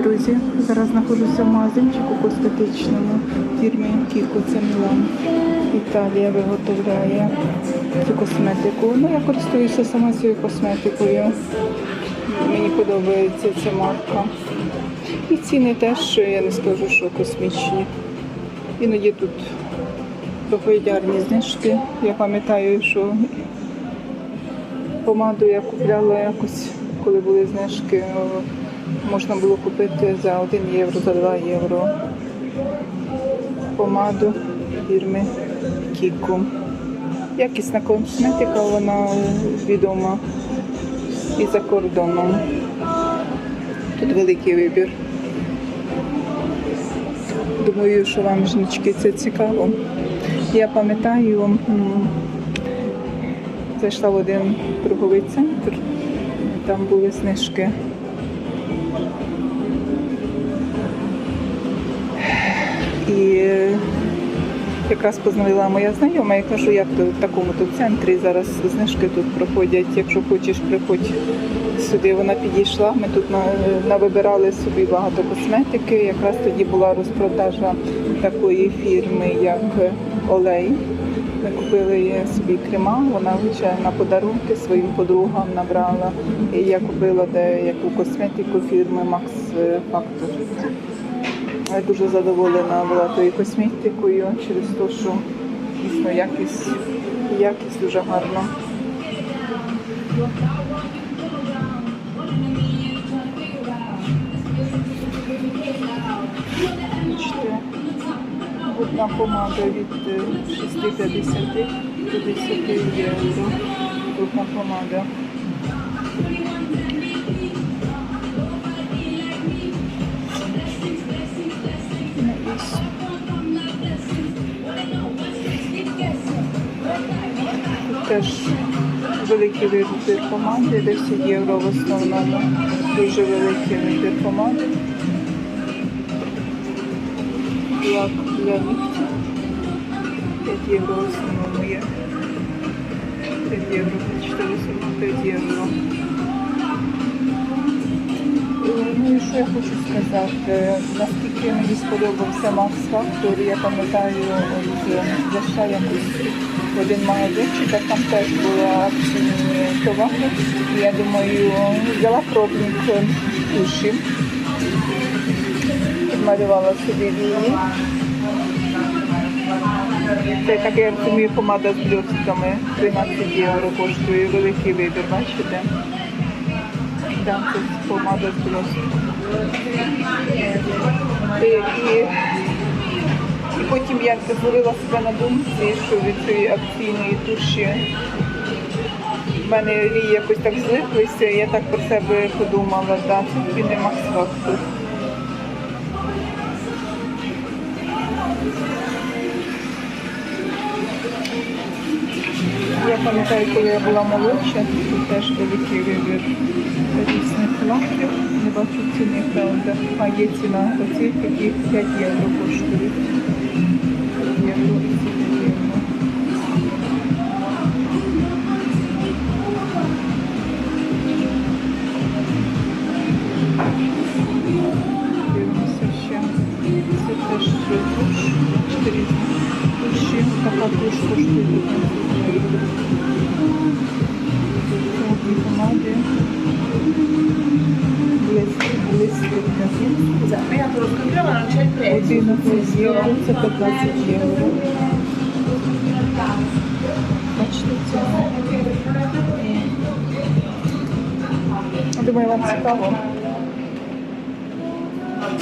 друзі! Зараз знаходжуся в магазинчику косметичному фірмі Кіко, це Мілан. Італія виготовляє цю косметику. Ну, я користуюся сама цією косметикою. Мені подобається ця марка. І ціни теж, я не скажу, що космічні. Іноді тут гарні знижки. Я пам'ятаю, що помаду я купляла якось, коли були знижки, можна було купити за 1 євро, за 2 євро. Помаду фірми Кіко. Якісна косметика, вона відома і за кордоном. Тут великий вибір. Думаю, що вам жіночки це цікаво. Я пам'ятаю, зайшла в один торговий центр, там були знижки. Якраз познайомила моя знайома, я кажу, як то в такому то центрі зараз знижки тут проходять. Якщо хочеш, приходь сюди. Вона підійшла. Ми тут навибирали собі багато косметики. Якраз тоді була розпродажа такої фірми, як Олей. Ми купили собі крема, вона ще на подарунки своїм подругам набрала. І я купила деяку косметику фірми Max Factor. Я дуже задоволена була тою косметикою через те, що дійсно якість, якість дуже гарна. Одна помада від е, 6,50 до 10 євро. Одна помада. Теж великий вибір помади, 10 євро в основному. Дуже великий вибір помади. Лак для нігтів. 5 євро в основному є. 5 євро, 445 євро. Що я хочу сказати, наскільки мені сподобався Макс Фактор, я пам'ятаю, е, зайшла якось один магазинчик, а там теж акційні товари. Я думаю, взяла пробник туші, малювала собі вії. Це таке, я розумію, помада з бльостками 13 євро коштує, великий вибір, бачите? Так, це помада з бльостками. І, потім я зловила себе на думці, що від цієї акційної туші в мене рії якось так злиплися, і я так про себе подумала, да, це не Макс Фактор. Пам'ятаю, коли я була молодша, тут теж великий вибір різних лаків. Не бачу ціни, правда. А є ціна оці такі 5 євро коштують. 5 євро і ці 5 євро. Дивимося ще. Це теж туш, 4 туші. Така туш коштує 15 помади. Блиск, блиск для Я te lo scopriamo, non c'è il prezzo. 11 євро, це 15 євро. Бачите, ціни. Думаю, вам цікаво.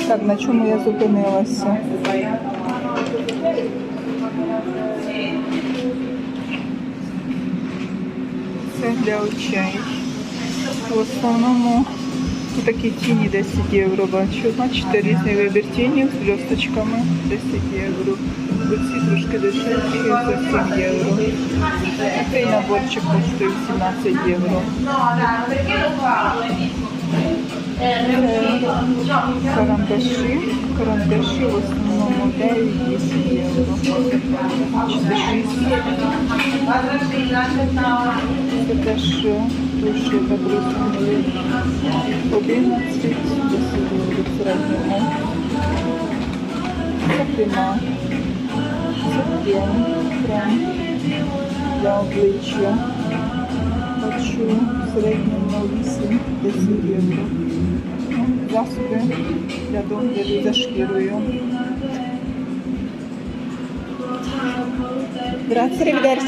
Так, на чому я зупинилася? Для очей. В основному такі тіні 10 євро бачу. Бачите, різний вибір тінів з блісточками 10 євро. Оці трошки дешевші за 7 євро. Такий наборчик коштує 17 євро. Карандаші. Карандаші в основному 9-10 євро. 6. Це теж е, я так розумію, 11, 10 євро. середньому. Це. Крем. Для обличчя. Бачу в середньому 8 10 євро. Засоби для догляду за шкірою. Grazie, arrivederci.